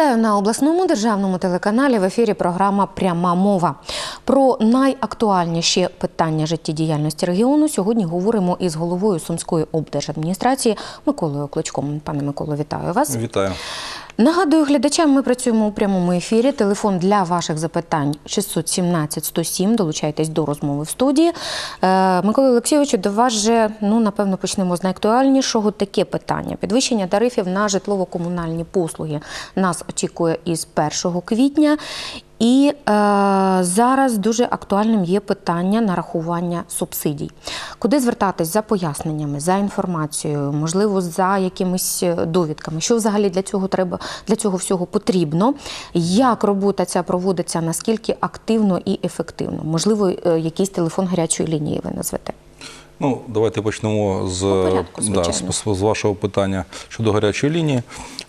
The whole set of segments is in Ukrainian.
Вітаю на обласному державному телеканалі. В ефірі програма Пряма мова. Про найактуальніші питання життєдіяльності регіону сьогодні говоримо із головою Сумської облдержадміністрації Миколою Кличком. Пане Миколо, вітаю вас. Вітаю. Нагадую глядачам, ми працюємо у прямому ефірі. Телефон для ваших запитань 617 107. Долучайтесь до розмови в студії. Е, Микола Олексійовичу, до вас же ну напевно почнемо з найактуальнішого. Таке питання: підвищення тарифів на житлово-комунальні послуги нас очікує із 1 квітня. І е, зараз дуже актуальним є питання нарахування субсидій. Куди звертатись за поясненнями, за інформацією, можливо, за якимись е, довідками? Що взагалі для цього треба для цього всього потрібно? Як робота ця проводиться? Наскільки активно і ефективно? Можливо, е, якийсь телефон гарячої лінії ви назвете? Ну, давайте почнемо з, По порядку, да, з, з вашого питання щодо гарячої лінії.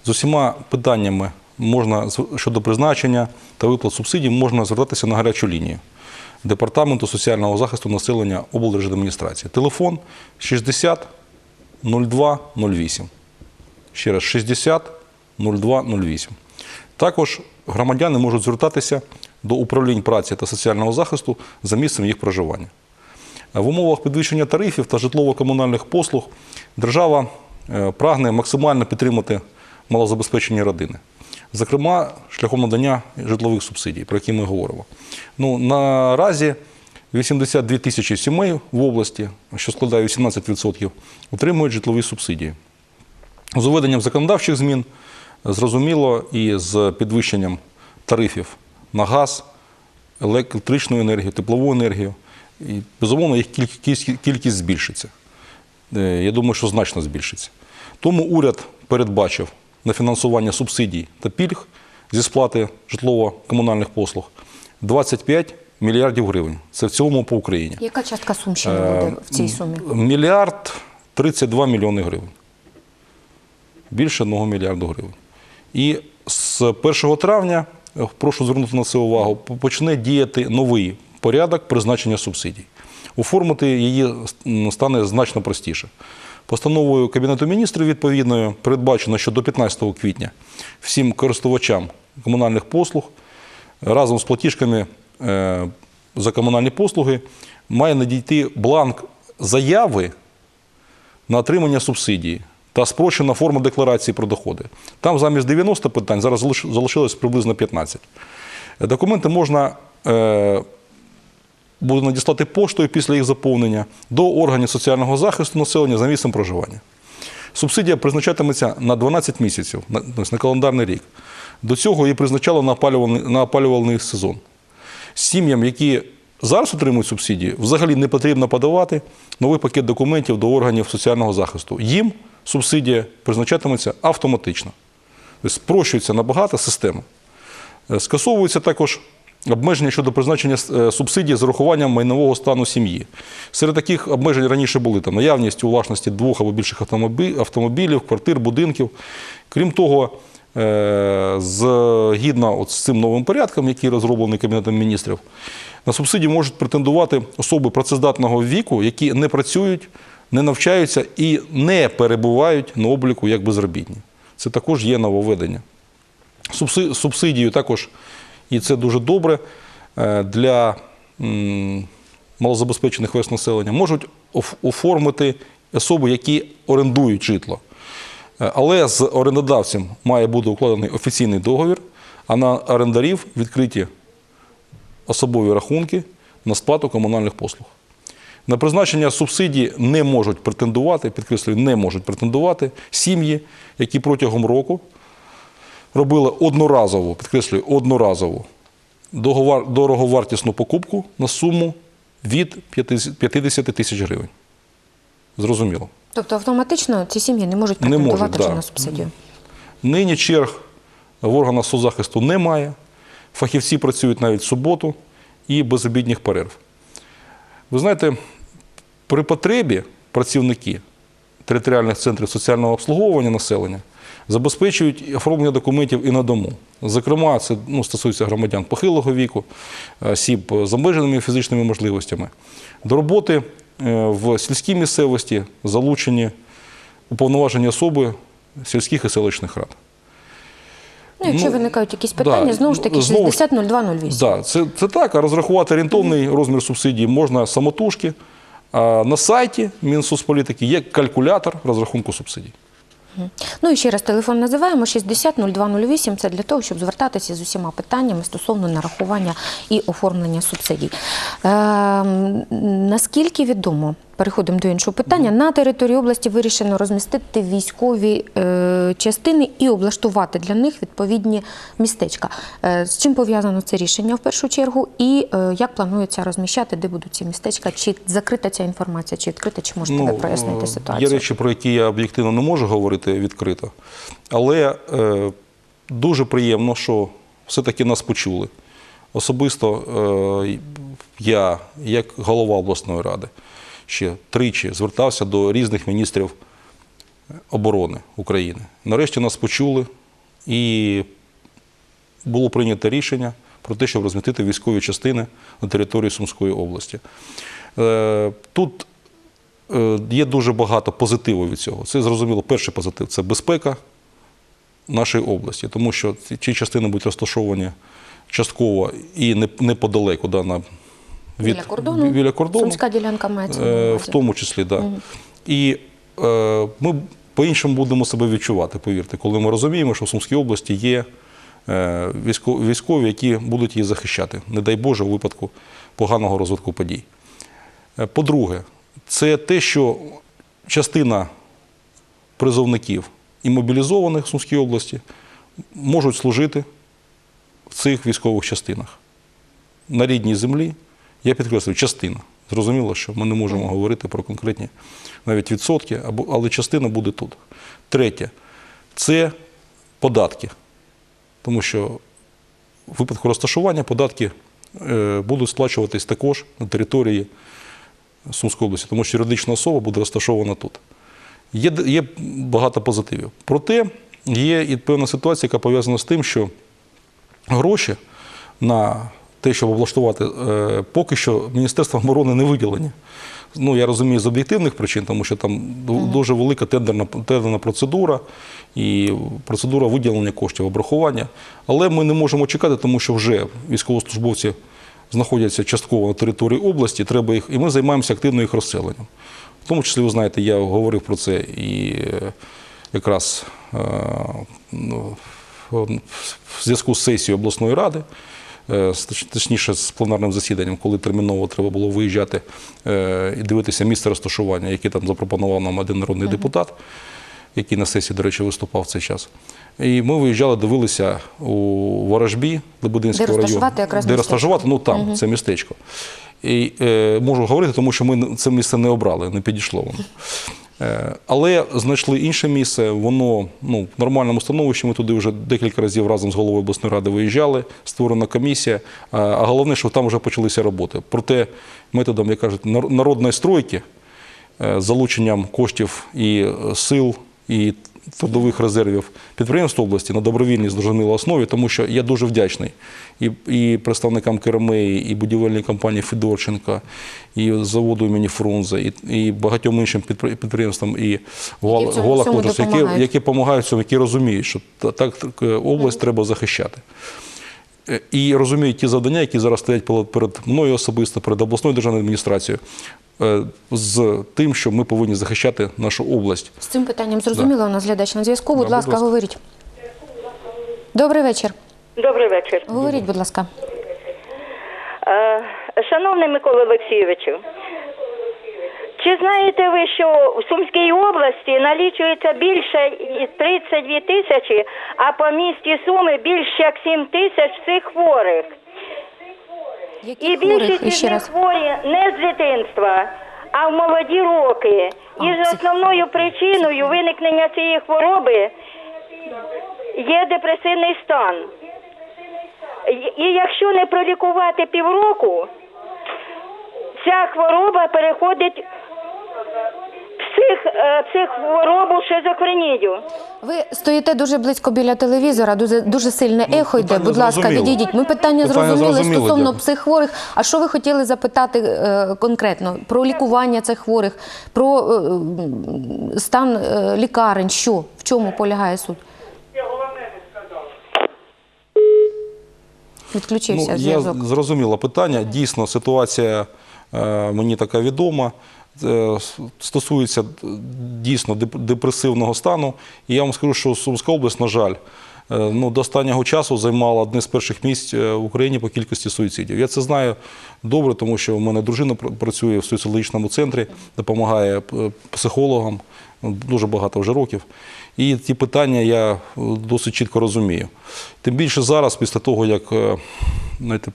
З усіма питаннями можна щодо призначення та виплат субсидій можна звертатися на гарячу лінію Департаменту соціального захисту населення облдержадміністрації. Телефон 60 02 08. Ще раз 60 02 08. Також громадяни можуть звертатися до управлінь праці та соціального захисту за місцем їх проживання. В умовах підвищення тарифів та житлово-комунальних послуг держава е, прагне максимально підтримати малозабезпечені родини. Зокрема, шляхом надання житлових субсидій, про які ми говоримо. Ну, наразі 82 тисячі сімей в області, що складає 18%, отримують житлові субсидії. З уведенням законодавчих змін, зрозуміло, і з підвищенням тарифів на газ, електричну енергію, теплову енергію, і, безумовно, їх кількість, збільшиться. Е, Я думаю, що значно збільшиться. Тому уряд передбачив на фінансування субсидій та пільг зі сплати житлово-комунальних послуг 25 мільярдів гривень. Це в цілому по Україні. Яка частка Сумщини буде в цій сумі? Мільярд 32 мільйони гривень. Більше 1 мільярду гривень. І з 1 травня, е, прошу звернути на це увагу, почне діяти новий порядок призначення субсидій. Оформити її стане значно простіше. Постановою Кабінету міністрів відповідною передбачено, що до 15 квітня всім користувачам комунальних послуг разом з платіжками е, за комунальні послуги має надійти бланк заяви на отримання субсидії та спрощена форма декларації про доходи. Там замість 90 питань зараз залишилось приблизно 15. Е, Документи можна е, буде надіслати поштою після їх заповнення до органів соціального захисту населення за місцем проживання. Субсидія призначатиметься на 12 місяців, на, тобто на календарний рік. До цього її призначало на опалювальний, на опалювальний сезон. Сім'ям, які зараз отримують субсидії, взагалі не потрібно подавати новий пакет документів до органів соціального захисту. Їм субсидія призначатиметься автоматично. Тобто спрощується набагато система. Е, Скасовується також обмеження щодо призначення е, субсидій з урахуванням майнового стану сім'ї. Серед таких обмежень раніше були там, наявність у власності двох або більших автомобілів, квартир, будинків. Крім того, е, згідно з цим новим порядком, який розроблений Кабінетом міністрів, на субсидії можуть претендувати особи працездатного віку, які не працюють, не навчаються і не перебувають на обліку як безробітні. Це також є нововведення. Субсидію також, і це дуже добре, е, для малозабезпечених верст населення можуть оформити особи, які орендують житло. Е, Але з орендодавцем має бути укладений офіційний договір, а на орендарів відкриті особові рахунки на сплату комунальних послуг. На призначення субсидій не можуть претендувати, підкреслюю, не можуть претендувати сім'ї, які протягом року робили одноразову, підкреслюю, одноразову дороговартісну покупку на суму від 50 тисяч гривень. Зрозуміло. Тобто автоматично ці сім'ї не можуть претендувати вже да. на субсидію. Нині черг в органах соцзахисту немає. Фахівці працюють навіть в суботу і без обідніх перерв. Ви знаєте, при потребі працівники територіальних центрів соціального обслуговування населення забезпечують оформлення документів і на дому. Зокрема, це ну, стосується громадян похилого віку, осіб з обмеженими фізичними можливостями. До роботи е, в сільській місцевості залучені уповноважені особи сільських і селищних рад. Ну, якщо Ну, виникають якісь питання, да, знову ж таки знову ж- 600208. Да, це, це так, а розрахувати орієнтовний розмір субсидії можна самотужки. А на сайті Мінсоцполітики є калькулятор розрахунку субсидій. Ну і ще раз телефон називаємо 600208. Це для того, щоб звертатися з усіма питаннями стосовно нарахування і оформлення субсидій. Е, наскільки відомо, переходимо до іншого питання. На території області вирішено розмістити військові е, частини і облаштувати для них відповідні містечка. Е, з чим пов'язано це рішення в першу чергу, і е, як планується розміщати, де будуть ці містечка? Чи закрита ця інформація, чи відкрита, чи можете ви прояснити ситуацію? Є речі, про які я об'єктивно не можу говорити відкрито. Але е, дуже приємно, що все-таки нас почули. Особисто я, як голова обласної ради, ще тричі звертався до різних міністрів оборони України. Нарешті нас почули і було прийнято рішення про те, щоб розмістити військові частини на території Сумської області. Е, Тут е, є дуже багато позитиву від цього. Це зрозуміло, перший позитив це безпека нашої області, тому що ці- частини будуть розташовані частково і не- неподалеку да, на, від, Біля кордону. біля кордону. Сумська ділянка мається Е. В тому числі, так. Да. І е, ми по-іншому будемо себе відчувати, повірте, коли ми розуміємо, що в Сумській області є е, військо- військові, які будуть її захищати, не дай Боже, у випадку поганого розвитку подій. Е, По-друге, це те, що частина призовників і мобілізованих в Сумській області можуть служити в цих військових частинах на рідній землі, я підкреслюю, частина. Зрозуміло, що ми не можемо говорити про конкретні навіть відсотки, але частина буде тут. Третє це податки. Тому що в випадку розташування податки е, будуть сплачуватись також на території Сумської області, тому що юридична особа буде розташована тут. Є, є багато позитивів. Проте є і певна ситуація, яка пов'язана з тим, що гроші на те, щоб облаштувати, е, поки що Міністерством оборони не виділені. Ну, я розумію, з об'єктивних причин, тому що там дуже велика тендерна, тендерна процедура і процедура виділення коштів, обрахування. Але ми не можемо чекати, тому що вже військовослужбовці знаходяться частково на території області, треба їх, і ми займаємося активно їх розселенням. В тому числі, ви знаєте, я говорив про це і е, якраз е, ну, в зв'язку з сесією обласної ради, точніше з пленарним засіданням, коли терміново треба було виїжджати е, і дивитися місце розташування, яке там запропонував нам один народний депутат, який на сесії, до речі, виступав в цей час. І ми виїжджали, дивилися у Ворожбі, Лебединського Де розташувати якраз де розташувати, ну там, це містечко. І е, можу говорити, тому що ми це місце не обрали, не підійшло воно. Е, Але знайшли інше місце, воно ну, в нормальному становищі. Ми туди вже декілька разів разом з головою обласної ради виїжджали, створена комісія. А а головне, що там вже почалися роботи. Проте методом, як кажуть, нар- народної стройки, е, залученням коштів і е, сил, і трудових резервів підприємств області на добровільній зрозумілій основі, тому що я дуже вдячний і, і представникам Керамеї, і будівельній компанії Федорченка, і заводу імені Фрунзе, і, і багатьом іншим підприємствам, і Які в цьому Гола всьому які, які допомагають цьому, які розуміють, що та- так, так е, область треба захищати. Е, І розуміють ті завдання, які зараз стоять перед- перед мною особисто, перед обласною державною адміністрацією, е, з тим, що ми повинні захищати нашу область. З цим питанням зрозуміло, у нас глядач на зв'язку. Будь будь ласка, ласка. говоріть. Добрий вечір. Добрий вечір. Говоріть, будь ласка. Е, Шановний Микола Олексійовичу, чи знаєте ви, що в Сумській області налічується більше і 32 тисячі, а по місті Суми більше як 7 тисяч цих хворих? Які І більшість із них хворі не з дитинства, а в молоді роки. І А, основною причиною виникнення цієї хвороби є депресивний стан. І- якщо не пролікувати півроку, ця хвороба переходить псих, е, психхворобу шизофренію. Ви стоїте дуже близько біля телевізора, дуже, дуже сильне ехо йде. Ну, питання Будь ласка, зрозуміло. відійдіть. Ми питання, Питання зрозуміли зрозуміло, стосовно дякую. психхворих. А що ви хотіли запитати е, конкретно? Про лікування цих хворих, про е, м, стан е, лікарень, що? В чому полягає суть? відключився Ну, я зв'язок. зрозуміла питання. Дійсно, ситуація е, мені така відома. Е, Стосується е, дійсно депресивного стану. І я вам скажу, що Сумська область, на жаль, е, ну, до останнього часу займала одне з перших місць в Україні по кількості суїцидів. Я це знаю добре, тому що в мене дружина працює в суїцидологічному центрі, допомагає психологам дуже багато вже років. І ті питання я досить чітко розумію. Тим більше зараз, після того, як знаєте,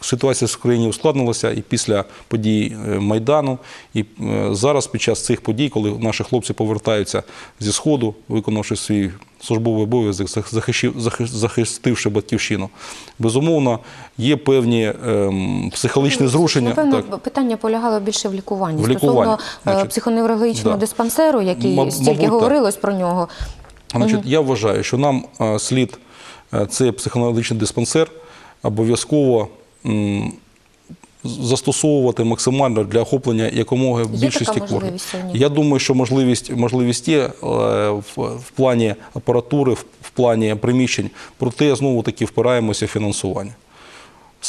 ситуація в країні ускладнилася і після подій е, Майдану, і е, зараз під час цих подій, коли наші хлопці повертаються зі Сходу, виконавши свій службовий обов'язок, захистивши батьківщину, безумовно, є певні ем, психологічні зрушення. Напевно, Так. питання полягало більше в лікуванні. В лікуванні, Стосовно е, психоневрологічного да. диспансеру, який Маб- стільки мабуть, так. говорилось про нього. Значить, Я вважаю, що нам слід цей психоаналітичний диспансер обов'язково застосовувати максимально для охоплення якомога більшості сьогодні? Я думаю, що можливість, можливість є е, в, в плані апаратури, в, в плані приміщень, проте знову таки впираємося в фінансування.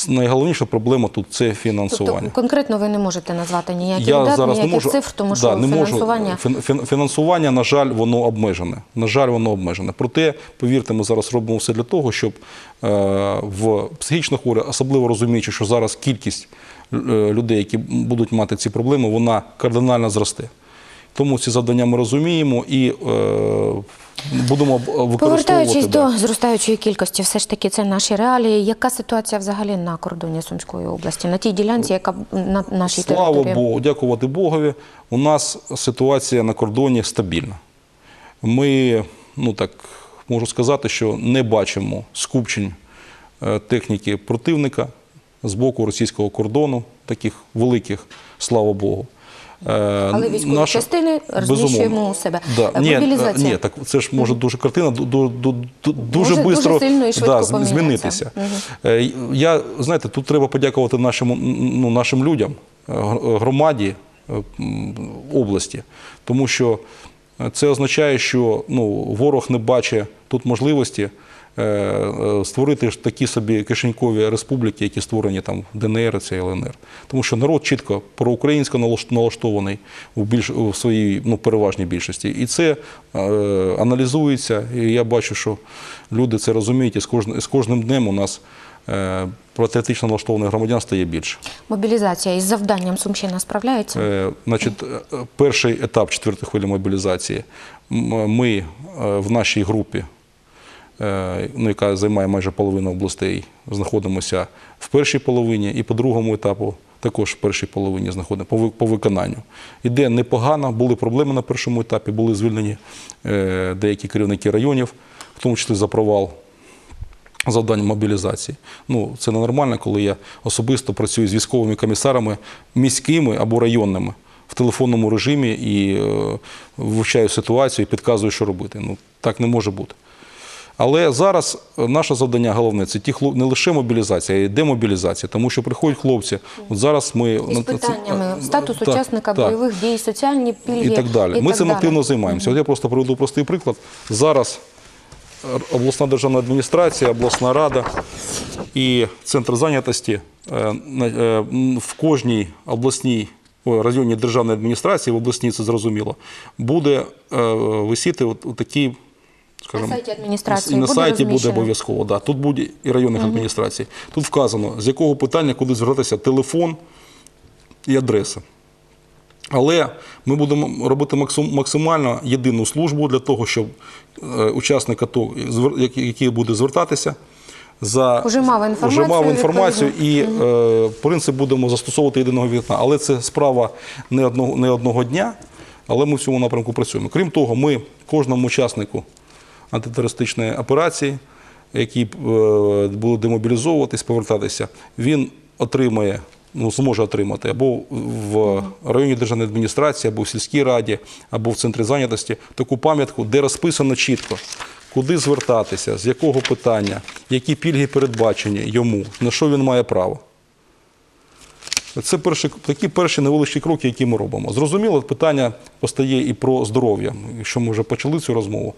Найголовніша проблема тут це фінансування. Тобто конкретно ви не можете назвати ніяких Я дат, зараз не ніяких можу цифр, тому да, що не фінансування. Можу. Фін- фін- Фінансування, на жаль, воно обмежене. На жаль, воно обмежене. Проте, повірте, ми зараз робимо все для того, щоб е, в психічно хворі, особливо розуміючи, що зараз кількість е, людей, які будуть мати ці проблеми, вона кардинально зросте. Тому ці завдання ми розуміємо і е, будемо використовувати. Повертаючись да. до зростаючої кількості, все ж таки це наші реалії. Яка ситуація взагалі на кордоні Сумської області, на тій ділянці, яка на нашій Слава території? Богу, дякувати Богові. У нас ситуація на кордоні стабільна. Ми, ну так можу сказати, що не бачимо скупчень е, техніки противника з боку російського кордону, таких великих, слава Богу. Е, Але військові наша- частини розміщуємо у себе. Да. Е, Ні, е, мобілізація. ні, так це ж може дуже картина ду- ду- ду- ду- дуже дуже швидко сильно і швидко да, змінитися. Е, Я, знаєте, тут треба подякувати нашим, ну, нашим людям, громаді області, тому що це означає, що ну, ворог не бачить тут можливості створити ж такі собі кишенькові республіки, які створені там в ДНР і ЛНР. Тому що народ чітко проукраїнсько налаш- налаштований у, більш, у своїй ну, переважній більшості. І це е, аналізується, і я бачу, що люди це розуміють, і з кожним, з кожним днем у нас е, патріотично налаштованих громадян стає більше. Мобілізація із завданням Сумщина справляється? Е, Значить, е, перший етап четвертої хвилі мобілізації. Ми е, в нашій групі, е, ну, яка займає майже половину областей, знаходимося в першій половині, і по другому етапу також в першій половині знаходимо по, по виконанню. Іде непогано, були проблеми на першому етапі, були звільнені е, деякі керівники районів, в тому числі за провал завдань мобілізації. Ну, це ненормально, коли я особисто працюю з військовими комісарами міськими або районними в телефонному режимі і е, вивчаю ситуацію і підказую, що робити. Ну, так не може бути. Але зараз е, наше завдання головне це ті хлоп... не лише мобілізація, а й демобілізація, тому що приходять хлопці. От зараз ми Із питаннями статус Так, учасника так бойових дій, соціальні пільги і так далі. і Ми так цим далі. активно займаємося. От я просто приведу простий приклад. Зараз е, обласна державна адміністрація, обласна рада і центр зайнятості е, е, в кожній обласній ой, районній державній адміністрації, в обласній це зрозуміло, буде е, висіти от, от такий. Скажімо, сайті адміністрації і на буде сайті буде обов'язково. Да. Тут буде і районних адміністрацій. Тут вказано, з якого питання куди звертатися телефон і адреса. Але ми будемо робити максимально єдину службу для того, щоб е, учасник АТО, який- який буде звертатися, за Уже мав інформацію, вже мав інформацію і е, принцип будемо застосовувати єдиного вікна. Але це справа не одного, не одного дня, але ми в цьому напрямку працюємо. Крім того, ми кожному учаснику антитерористичної операції, який е, буде демобілізовуватись, повертатися, він отримає, ну, зможе отримати або в районній державній адміністрації, або в сільській раді, або в центрі зайнятості таку пам'ятку, де розписано чітко, куди звертатися, з якого питання, які пільги передбачені йому, на що він має право. Це перші, такі перші невеличкі кроки, які ми робимо. Зрозуміло, питання постає і про здоров'я. Якщо ми вже почали цю розмову,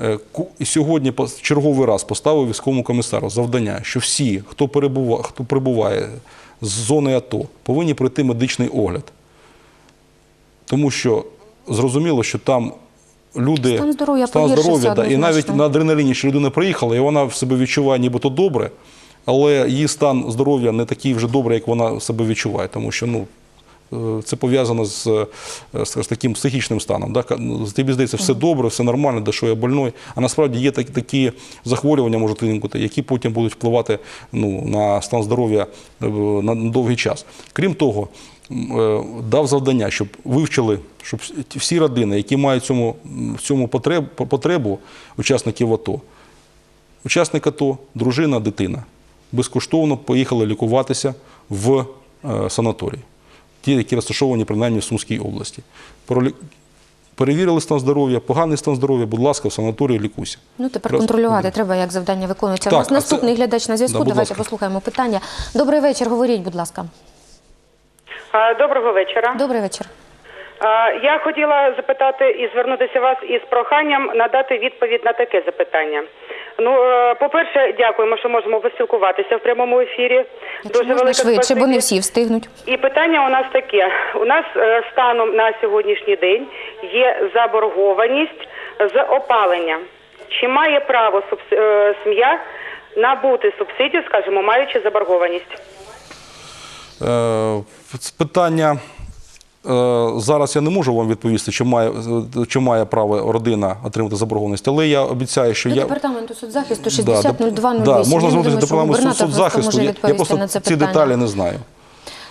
е, і сьогодні черговий раз поставив військовому комісару завдання, що всі, хто перебуває, хто прибуває з зони АТО, повинні пройти медичний огляд. Тому що зрозуміло, що там люди Стан здоров'я стан здоров'я, да, і навіть на адреналіні, що людина приїхала, і вона в себе відчуває нібито добре, але її стан здоров'я не такий вже добрий, як вона себе відчуває, тому що ну. е, Це пов'язано з, е, з, з таким психічним станом. Да? Ну, Тобі здається, все добре, все нормально, де що я больной. А насправді є такі, такі захворювання, можуть виникнути, які потім будуть впливати ну, на стан здоров'я е, на довгий час. Крім того, дав завдання, щоб вивчили, щоб всі- родини, які мають цьому, цьому потреб, потребу учасників АТО, учасник АТО, дружина, дитина, безкоштовно поїхали лікуватися в е, санаторій. Ті, які розташовані принаймні в Сумській області. Перевірили стан здоров'я, поганий стан здоров'я, будь ласка, в санаторії лікуйся. Ну, тепер Раз- контролювати треба, як завдання виконується. Так, У нас наступний це- глядач на зв'язку. Да, Давайте ласка. послухаємо питання. Добрий вечір, говоріть, будь ласка. Доброго вечора. Добрий вечір. Я хотіла запитати і звернутися вас із проханням надати відповідь на таке запитання. Ну, е, по-перше, дякуємо, що можемо поспілкуватися в прямому ефірі. Якщо можна швидше, бо не всі встигнуть. І питання у нас таке: у нас е, станом на сьогоднішній день є заборгованість з опалення. Чи має право е, сім'я набути субсидію, скажімо, маючи заборгованість? Е, питання. Е, Зараз я не можу вам відповісти, чи має, чи має право родина отримати заборгованість, але я обіцяю, що До я. департаменту соцзахисту Да, 600208. да, можна звернутися до департаменту соцзахисту. Я, я просто ці деталі не знаю.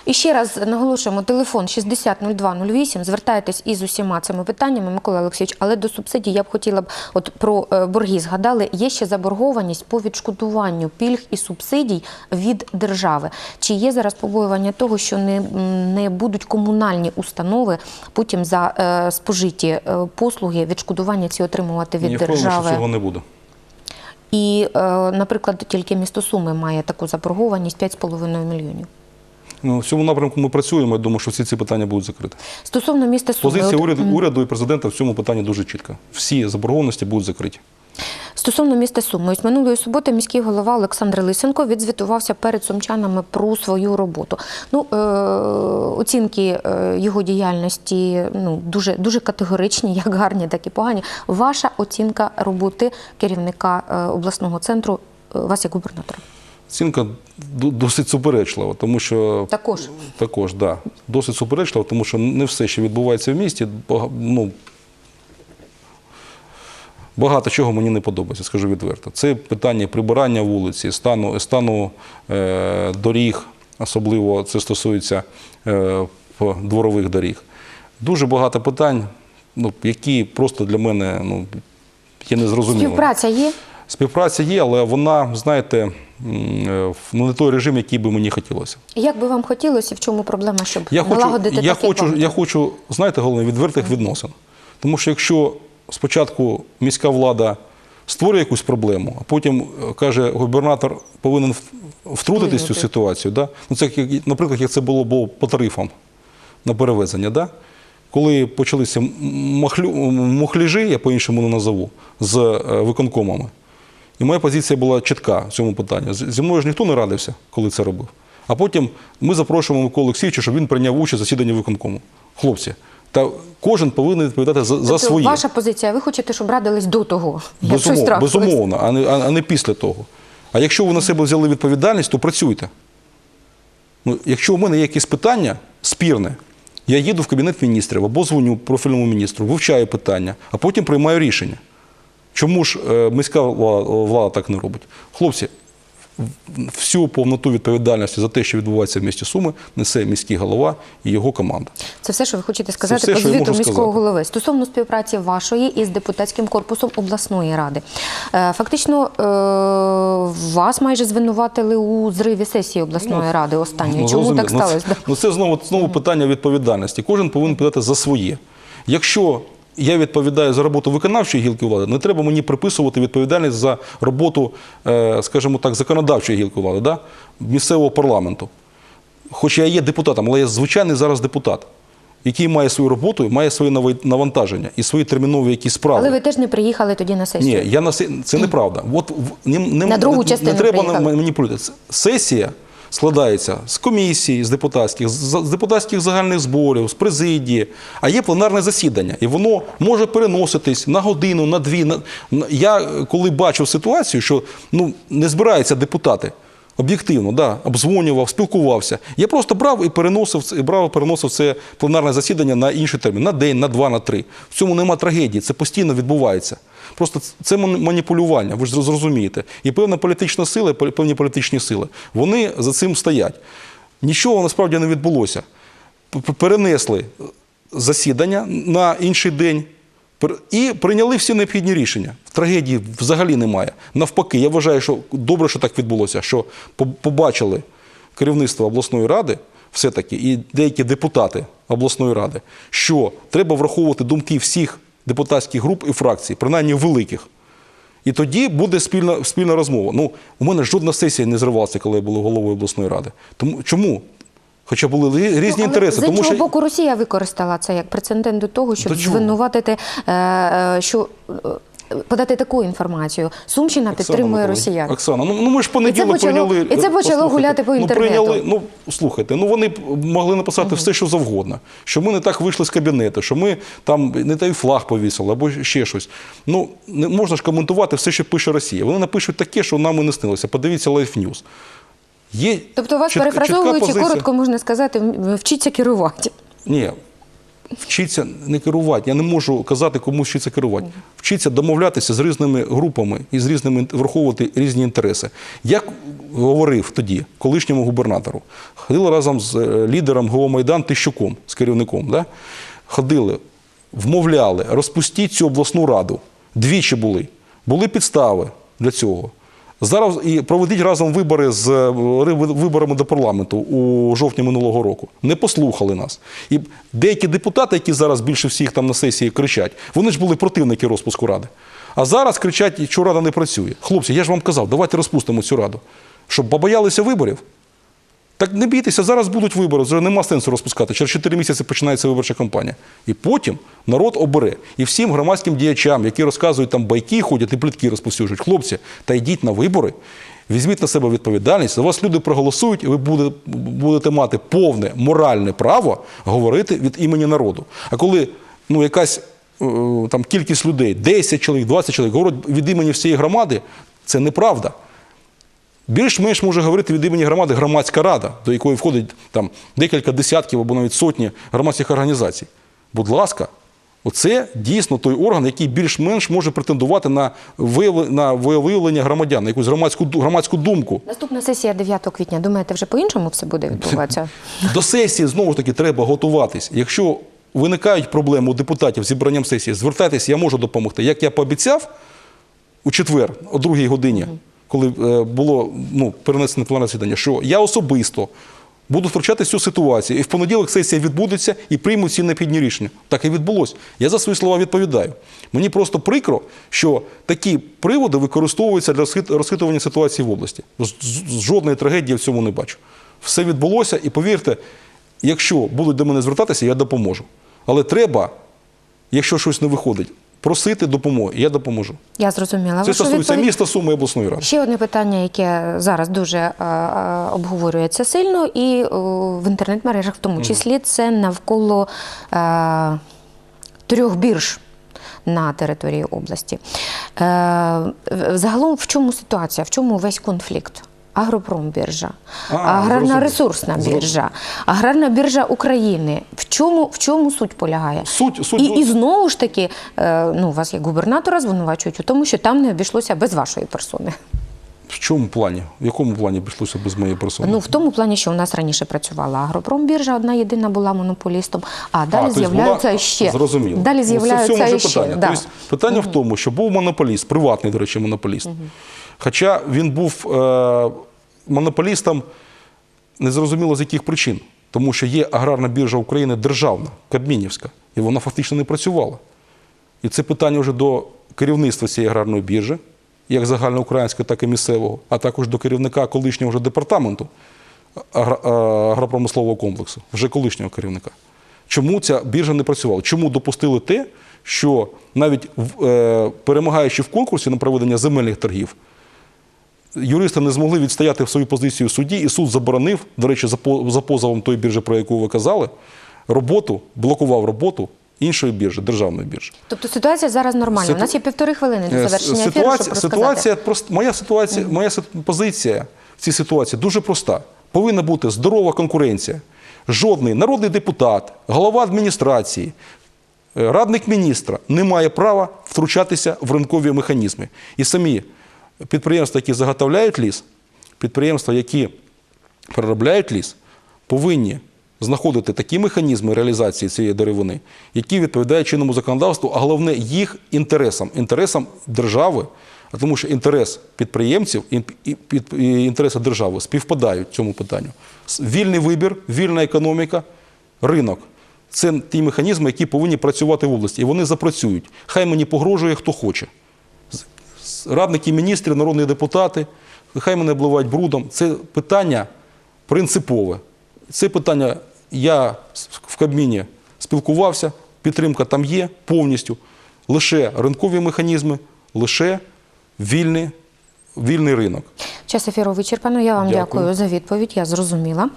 І ще раз наголошуємо, телефон 600208. Звертайтесь із усіма цими питаннями, Микола Олексійович. Але до субсидій я б хотіла б, от про е, борги згадали, є ще заборгованість по відшкодуванню пільг і субсидій від держави. Чи є зараз побоювання того, що не, не будуть комунальні установи потім за е, спожиті е, послуги відшкодування ці отримувати від Ні, держави? цього не буде. І, е, наприклад, тільки місто Суми має таку заборгованість 5,5 мільйонів. Ну, в цьому напрямку ми працюємо. Я думаю, що всі ці питання будуть закриті. Стосовно міста Суми, Позиція уряду, уряду і президента в цьому питанні дуже чітка. Всі заборгованості будуть закриті. Стосовно міста Суми, ось минулої суботи міський голова Олександр Лисенко відзвітувався перед сумчанами про свою роботу. Ну, е- оцінки е, його діяльності ну, дуже, дуже категоричні, як гарні, так і погані. Ваша оцінка роботи керівника е, обласного центру, е, вас як губернатора? Оцінка досить суперечлива, тому що Також. також да, досить суперечлива, тому що не все, що відбувається в місті, ну, багато чого мені не подобається, скажу відверто. Це питання прибирання вулиці, стану, стану е, доріг, особливо це стосується е, дворових доріг. Дуже багато питань, ну, які просто для мене ну, є незрозумілими. Співпраця є? Співпраця є, але вона, знаєте, ну, не той режим, який би мені хотілося. Як би вам хотілося, і в чому проблема, щоб Я хочу, налагодити я, такий хочу, я хочу, знаєте, головне, відвертих відносин. Тому що якщо спочатку міська влада створює якусь проблему, а потім е, каже, губернатор повинен втрутитись в цю ситуацію, да? ну, це, наприклад, як це було бо по тарифам на перевезення. Да? Коли почалися мухляжі, я по-іншому не назову, з е, виконкомами. І моя позиція була чітка в цьому питанні. Зі мною ж ніхто не радився, коли це робив. А потім ми запрошуємо Миколу Олексійовича, щоб він прийняв участь в засіданні виконкому. Хлопці, та кожен повинен відповідати за, за Тобто своє. Ваша позиція, ви хочете, щоб радились до того, як Безумовно, а, не, а не після того. А якщо ви на себе взяли відповідальність, то працюйте. Ну, якщо у мене є якісь питання спірне, я їду в кабінет міністрів або дзвоню профільному міністру, вивчаю питання, а потім приймаю рішення. Чому ж е, міська влада, так не робить? Хлопці, всю повноту відповідальності за те, що відбувається в місті Суми, несе міський голова і його команда. Це все, що ви хочете сказати все, по звіту міського сказати. голови стосовно співпраці вашої із депутатським корпусом обласної ради. Е, Фактично, е, вас майже звинуватили у зриві сесії обласної ради останньої. Ну, Чому зрозуміло. так Ну, сталося? це, ну, це знову, знову питання відповідальності. Кожен повинен питати за своє. Якщо я відповідаю за роботу виконавчої гілки влади, не треба мені приписувати відповідальність за роботу, е, скажімо так, законодавчої гілки влади, да? місцевого парламенту. Хоч я є депутатом, але я звичайний зараз депутат. який має свою роботу, має своє навантаження і свої термінові якісь справи. Але ви теж не приїхали тоді на сесію. Ні, я на се- це неправда. От не, не, На другу не, частину не треба приїхали. маніпулювати. Сесія складається з комісії, з депутатських, з, депутатських загальних зборів, з президії, а є пленарне засідання, і воно може переноситись на годину, на дві. Я коли бачив ситуацію, що ну не збираються депутати. Об'єктивно, да, обдзвонював, спілкувався. Я просто брав і переносив і брав і переносив це пленарне засідання на інший термін, на день, на два, на три. В цьому нема трагедії, це постійно відбувається. Просто це маніпулювання, ви ж зрозумієте. І певна політична сила, пе- певні політичні сили, вони за цим стоять. Нічого насправді не відбулося. Перенесли засідання на інший день. І прийняли всі необхідні рішення. Трагедії взагалі немає. Навпаки, я вважаю, що добре, що так відбулося, що побачили керівництво обласної ради, все-таки, і деякі депутати обласної ради, що треба враховувати думки всіх депутатських груп і фракцій, принаймні великих. І тоді буде спільна, спільна розмова. Ну, у мене жодна сесія не зривалася, коли я був головою обласної ради. Тому чому? Хоча були різні Ну, але інтереси. З тому іншого що боку, Росія використала це як прецедент до того, щоб До звинуватити, е, е, що е, подати таку інформацію. Сумщина Оксана підтримує Миколаївна, росіян. Оксана, ну, ну ми ж понеділок почало- прийняли. і це почало гуляти по ну, інтернету. Прийняли, ну, слухайте, ну вони могли написати все, що завгодно. Що ми не так вийшли з кабінету, що ми там не той флаг повісили або ще щось. Ну, не можна ж коментувати все, що пише Росія. Вони напишуть таке, що нам і не снилося. Подивіться Life News. Є Тобто, вас чітка перефразовуючи, коротко можна сказати, вчіться керувати. Ні. Вчиться не керувати. Я не можу казати, кому вчиться керувати. Вчиться домовлятися з різними групами і з різними враховувати різні інтереси. Я говорив тоді колишньому губернатору, ходили разом з е, лідером ГО Майдан Тищуком, з керівником. Да? Ходили, вмовляли, розпустіть цю обласну раду. Двічі були. Були підстави для цього. Зараз і проведіть разом вибори з е, виборами до парламенту у жовтні минулого року. Не послухали нас. І деякі депутати, які зараз більше всіх там на сесії кричать, вони ж були противники розпуску ради. А зараз кричать, що рада не працює. Хлопці, я ж вам казав, давайте розпустимо цю раду. Щоб побоялися виборів. Так не бійтеся, зараз будуть вибори, вже нема сенсу розпускати. Через 4 місяці починається виборча кампанія. І потім народ обере. І всім громадським діячам, які розказують там байки, ходять і плітки розповсюджують. Хлопці, та йдіть на вибори, візьміть на себе відповідальність. За вас люди проголосують, і ви будете, будете мати повне моральне право говорити від імені народу. А коли ну, якась е, там кількість людей, 10 чоловік, 20 чоловік, говорять від імені всієї громади, це неправда. Більш-менш може говорити від імені громади громадська рада, до якої входить там декілька десятків або навіть сотні громадських організацій. Будь ласка, оце дійсно той орган, який більш-менш може претендувати на виявлення, громадян, на якусь громадську, громадську думку. Наступна сесія 9 квітня. Думаєте, вже по-іншому все буде відбуватися? До сесії знову ж таки треба готуватись. Якщо виникають проблеми у депутатів з зібранням сесії, звертайтеся, я можу допомогти. Як я пообіцяв у четвер, о другій годині, коли е, було ну, перенесене пленарне засідання, що я особисто буду втручатися в цю ситуацію. І в понеділок сесія відбудеться і приймуть всі необхідні рішення. Так і відбулося. Я за свої слова відповідаю. Мені просто прикро, що такі приводи використовуються для розхитування ситуації в області. Жодної трагедії в цьому не бачу. Все відбулося, і повірте, якщо будуть до мене звертатися, я допоможу. Але треба, якщо щось не виходить, просити допомоги. Я допоможу. Я зрозуміла. Це стосується відповідь. міста Суми і обласної ради. Ще одне питання, яке зараз дуже е, е, обговорюється сильно, і е, в інтернет-мережах, в тому числі, це навколо е, трьох бірж. На території області. Е, загалом в чому ситуація, в чому весь конфлікт? Агропромбіржа, А, аграрна ресурсна біржа, аграрна біржа України. В чому, в чому суть полягає? Суть- суть і, і знову ж таки, е, ну, вас як губернатора звинувачують у тому, що там не обійшлося без вашої персони. В чому плані? В якому плані обійшлося без моєї персони? Ну в тому плані, що у нас раніше працювала агропромбіржа, одна єдина була монополістом, а далі тобто з'являються була- ще Зрозуміло. Далі Ну, з'являються вже ще. питання. Да. Тобто, питання в тому, що був монополіст, приватний, до речі, монополіст. Хоча він був е, монополістом незрозуміло з яких причин. Тому що є аграрна біржа України державна, Кабмінівська, і вона фактично не працювала. І це питання вже до керівництва цієї аграрної біржі, як загальноукраїнського, так і місцевого, а також до керівника колишнього вже департаменту е, агропромислового комплексу, вже колишнього керівника. чому ця біржа не працювала? Чому допустили те, що навіть е, перемагаючи в конкурсі на проведення земельних торгів, юристи не змогли відстояти свою позицію в суді, і суд заборонив, до речі, за по- позовом тої біржі, про яку ви казали, роботу, блокував роботу іншої біржі, державної біржі. Тобто ситуація зараз нормальна. Ситу- У нас є півтори хвилини до завершення ефіру, ситуація, щоб ситуація прост, моя ситуація, моя позиція в цій ситуації дуже проста. Повинна бути здорова конкуренція. Жодний народний депутат, голова адміністрації, е, радник міністра не має права втручатися в ринкові механізми. І самі підприємства, які заготовляють ліс, підприємства, які переробляють ліс, повинні знаходити такі механізми реалізації цієї деревини, які відповідають чинному законодавству, а головне їх інтересам, інтересам держави, тому що інтерес підприємців і і- під- і інтереси держави співпадають цьому питанню. Вільний вибір, вільна економіка, ринок. Це ті механізми, які повинні працювати в області, і вони запрацюють. Хай мені погрожує хто хоче радники міністрів, народні депутати, хай мене обливають брудом. Це питання принципове. Це питання я в Кабміні спілкувався, підтримка там є повністю. Лише ринкові механізми, лише вільний, вільний ринок. Час ефіру вичерпано. Я вам Дякую. дякую. за відповідь. Я зрозуміла.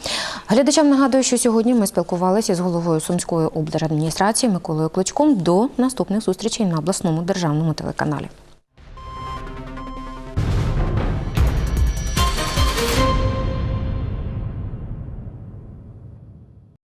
Глядачам нагадую, що сьогодні ми спілкувалися з головою Сумської облдержадміністрації Миколою Кличком. До наступних зустрічей на обласному державному телеканалі.